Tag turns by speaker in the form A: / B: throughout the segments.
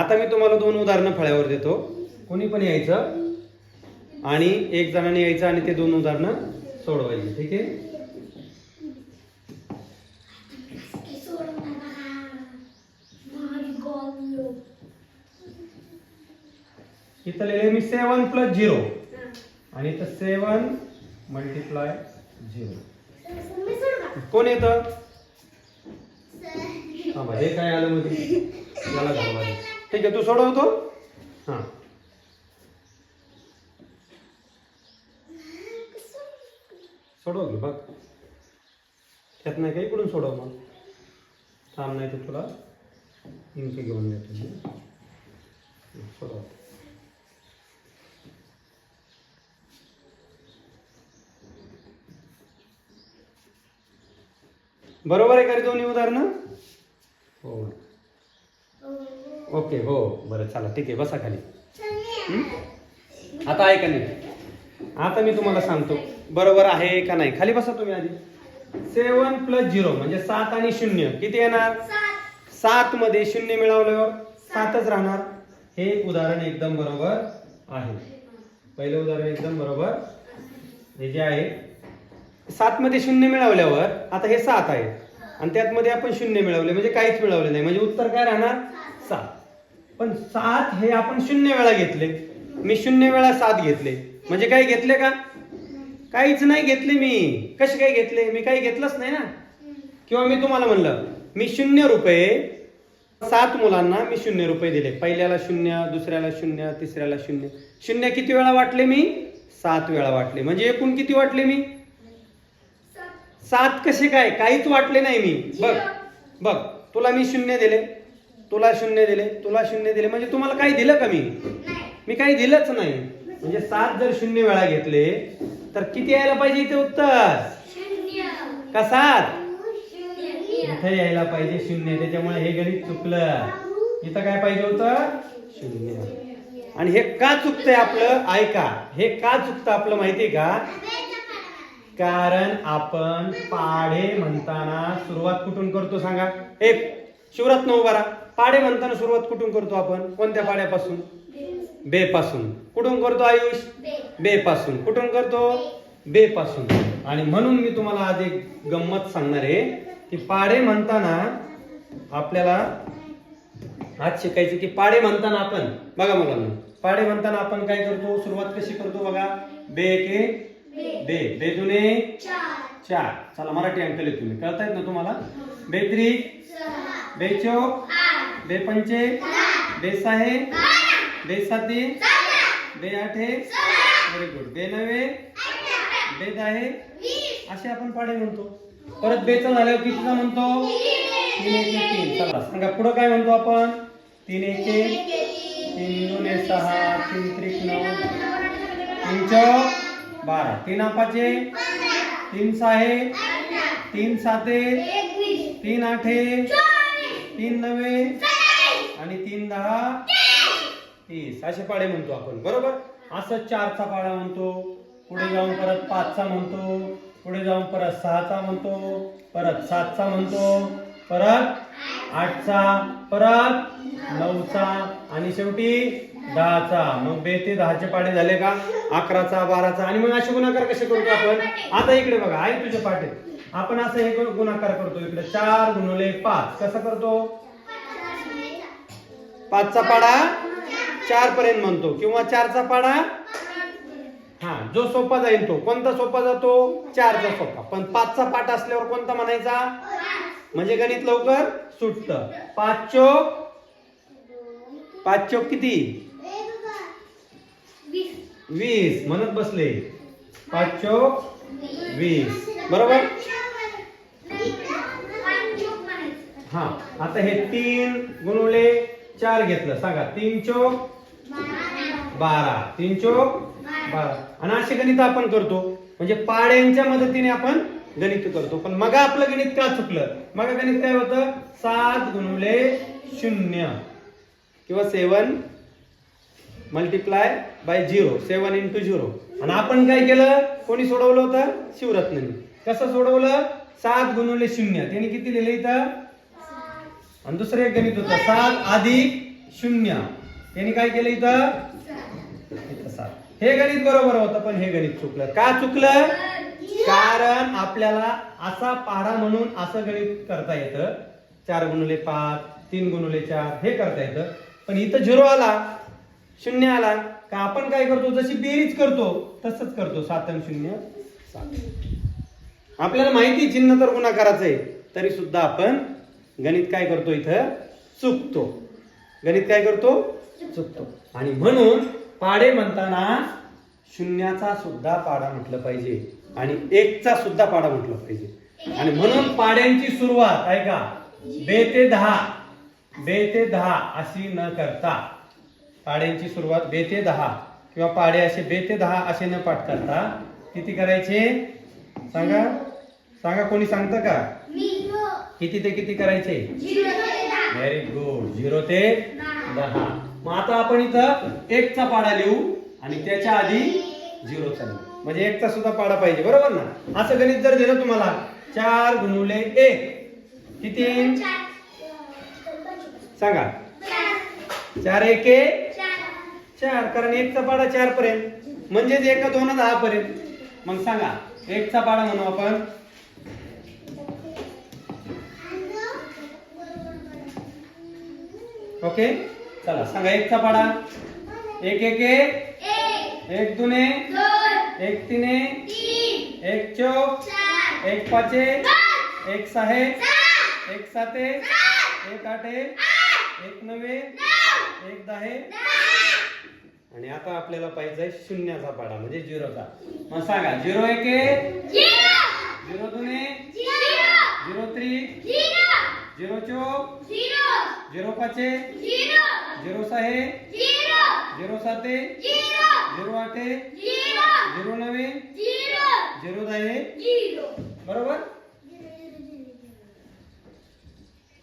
A: आता मी तुम्हाला दोन उदाहरणं फळ्यावर देतो. कोणी पण यायचं. आणि एक जणाने यायचं आणि ते दोन उदाहरणं सोडवायची. ठीक आहे? इथं लिहिले मी सेवन प्लस झिरो आणि इथं सेवन मल्टिप्लाय झिरो कोण येतं? हा हे काय आलं मध्ये? याला घालवा. ठीक आहे तू सोडवतो हा. सोडव घे बघ. त्यात नाही काही इकडून सोडव मग. थांब नाही तर तुला इंक घेऊन देतो सोडव. बरोबर आहे का दोन्ही उदाहरणं? हो. ओके हो. बरं चला ठीक आहे बसा खाली. हं? आता का नाही? आता मी तुम्हाला सांगतो. बरोबर आहे का नाही? खाली बसा तुम्ही आधी. सेवन प्लस झिरो म्हणजे सात आणि शून्य. किती येणार? सात मध्ये शून्य मिळवल्यावर सातच राहणार. हे उदाहरण एकदम बरोबर आहे. पहिलं उदाहरण एकदम बरोबर हे जे आहे सात मध्ये शून्य मिळवल्यावर आता हे सात आहे. आणि त्यात मध्ये आपण शून्य मिळवले म्हणजे काहीच मिळवले नाही. म्हणजे उत्तर काय राहणार? सात. पण सात हे आपण शून्य वेळा घेतले. मी शून्य वेळा सात घेतले. म्हणजे काय घेतले का? काहीच नाही घेतले मी. कसे काय घेतले? मी काही घेतलंच नाही ना. किंवा मी तुम्हाला म्हणलं मी शून्य रुपये सात मुलांना मी शून्य रुपये दिले. पहिल्याला शून्य दुसऱ्याला शून्य तिसऱ्याला शून्य. शून्य किती वेळा वाटले मी? सात वेळा वाटले. म्हणजे एकूण किती वाटले मी? सात कसे काय? काहीच वाटले नाही मी. बघ बघ तुला मी शून्य दिले. तुला शून्य दिले तुला शून्य दिले म्हणजे तुम्हाला काही दिलं का मी? मी काही दिलंच नाही. म्हणजे सात जर शून्य वेळा घेतले तर किती यायला पाहिजे इथे उत्तर? का सात? इथे यायला पाहिजे शून्य त्याच्यामुळे हे गणित चुकलं. इथं काय पाहिजे होतं? शून्य. आणि हे का चुकतंय आपलं? ऐका हे का चुकतं आपलं माहितीये का? कारण आपण पाढे म्हणताना सुरुवात कुठून करतो सांगा? एक शिवरत्न उभारा. पाडे म्हणताना सुरुवात कुठून करतो आपण? कोणत्या पाड्यापासून? बे पासून. कुठून करतो आयुष? बे पासून. कुठून करतो? बे पासून. आणि म्हणून मी तुम्हाला आज एक गंमत सांगणार आहे. की पाढे म्हणताना आपल्याला आज शिकायचं की पाढे म्हणताना आपण बघा मुलांना. पाढे म्हणताना आपण काय करतो? सुरुवात कशी करतो बघा. बे के बे. बे दुने चार. चला मराठी अंकल आहे तुम्ही. कळतायत ना तुम्हाला? बे बेचो बे चौक बे पंचे बे सहे बे साती बे आठे व्हेरी गुड बे नवे बे दहे असे आपण पाडे म्हणतो. परत बेचा झाल्यावर कितीचा म्हणतो? तीन एक तीन. चला सांगा पुढं काय म्हणतो आपण? तीन एक तीन दोन सहा तीन त्रिक नऊ. तीन चौक बारा. तीन पाचे तीन सहा तीन साते तीन आठे तीन नवे आणि तीन दहा तीस. असे पाडे म्हणतो आपण बरोबर? असं चारचा पाडा म्हणतो पुढे जाऊन परत पाचचा म्हणतो पुढे जाऊन परत सहाचा म्हणतो परत सातचा म्हणतो परत आठचा परत नऊचा आणि शेवटी दहाचा. मग बे ते दहाचे पाडे झाले का? अकराचा बाराचा आणि मग असे गुणाकार कसे करतो आपण? आता इकडे बघा आहे तुझे पाठे आपण असं हे गुणाकार करतो इकडे. चार गुणवले पाच. कसं करतो? पाचचा पाडा चार पर्यंत म्हणतो. किंवा चारचा पाडा? हा जो सोपा जाईल तो. कोणता सोपा जातो? चारचा सोपा. पण पाचचा पाठ असल्यावर कोणता म्हणायचा? म्हणजे गणित लवकर सुटत. पाच चोक? पाच चोक किती? वीस. म्हणत बसले. पाच चोक? वीस. बरोबर? हा. आता हे तीन गुणवले चार घेतलं सांगा. तीन चोक बारा. तीन चोक बारा. आणि असे गणित आपण करतो. म्हणजे पाड्यांच्या मदतीने आपण गणित करतो. पण मग आपलं गणित का चुकलं? मग गणित काय होतं? सात गुणवले शून्य किंवा seven multiply by zero. Seven into zero. आणि आपण काय केलं? कोणी सोडवलं होतं? शिवरत्ननी. कसं सोडवलं? सात गुणवले शून्य. त्याने किती लिहिलं इथं? आणि दुसरं एक गणित होतं. सात अधिक शून्य. त्यांनी काय केलं इथं? इथं सात. हे गणित बरोबर होतं पण हे गणित चुकलं. का चुकलं? कारण आपल्याला असा पारा म्हणून असं गणित करता येतं. चार गुणुले पाच तीन गुणुले चार हे करता येतं. पण इथं झिरो आला शून्य आला का आपण काय करतो? जशी बेरीज करतो तसंच करतो. सात आणि शून्य सात. आपल्याला माहिती चिन्ह तर गुणाकाराचं आहे. तरी सुद्धा आपण गणित काय करतो इथं? चुकतो. गणित काय करतो? चुकतो. आणि म्हणून पाडे म्हणताना शून्याचा सुद्धा पाडा म्हटलं पाहिजे. आणि एकचा सुद्धा पाडा म्हटलं पाहिजे. आणि म्हणून पाड्यांची सुरुवात ऐका बे ते दहा. बे ते दहा अशी न करता. पाड्यांची सुरुवात बे ते दहा. किंवा पाडे असे बे ते दहा असे न पाठ करता किती करायचे? सांगा. सांगा कोणी सांगतं का? किती ते किती करायचे? व्हेरी गुड झिरो ते दहा. मग आता आपण इथं एकचा पाडा लिहू आणि त्याच्या आधी झिरोचा लिहू. म्हणजे एकचा सुद्धा पाडा पाहिजे बरोबर ना? असं गणित जर दिलं तुम्हाला चार गुणुले एक. किती? सांगा. चार एके? चार. कारण एकचा पाडा चार पर्यंत म्हणजेच एका दोन दहा पर्यंत मग सांगा एकचा पाडा म्हणू आपण. ओके? चला सांगा एकचा पाडा एक एक एक. एक. दुने. एक तिने. एक चौक एक पाचे. एक सहा. एक साते. एक आठे. एक नवे. एक दहा. आणि आता आपल्याला पाहिजे शून्याचा पाडा म्हणजे झिरोचा. मग सांगा झिरो एक झिरो. दुने. झिरो. त्री. झिरो चौक झिरो. पाचे? झिरो. सहा? झिरो. साते? झिरो. आठे? झिरो. नवे? झिरो. दहा? बरोबर?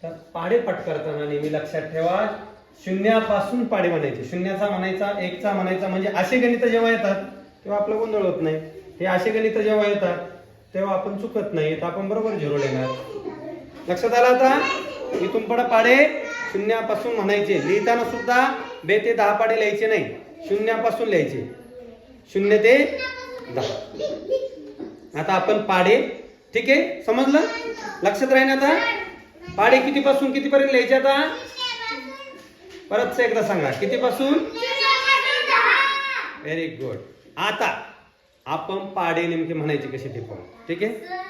A: तर पाडे पट करताना नेहमी लक्षात ठेवा. शून्यापासून पाडे म्हणायचे. शून्याचा म्हणायचा एकचा म्हणायचा म्हणजे असे गणित जेव्हा येतात तेव्हा आपलं गोंधळ होत नाही. हे असे गणित जेव्हा येतात तेव्हा आपण चुकत नाही. तर आपण बरोबर झिरो लिहिणार लक्षात आलं आता? इथून पुढे पाडे शून्यापासून म्हणायचे. लिहिताना सुद्धा बे ते दहा पाडे लिहायचे नाही. शून्यापासून लिहायचे. शून्य ते दहा. आता आपण पाडे ठीक आहे? समजलं? लक्षात राहील आता? पाडे कितीपासून कितीपर्यंत लिहायचे आता? परत एकदा सांगा. कितीपासून? व्हेरी गुड आता आपण पाडे नेमके म्हणायचे कसे ते पाहू. ठीक आहे?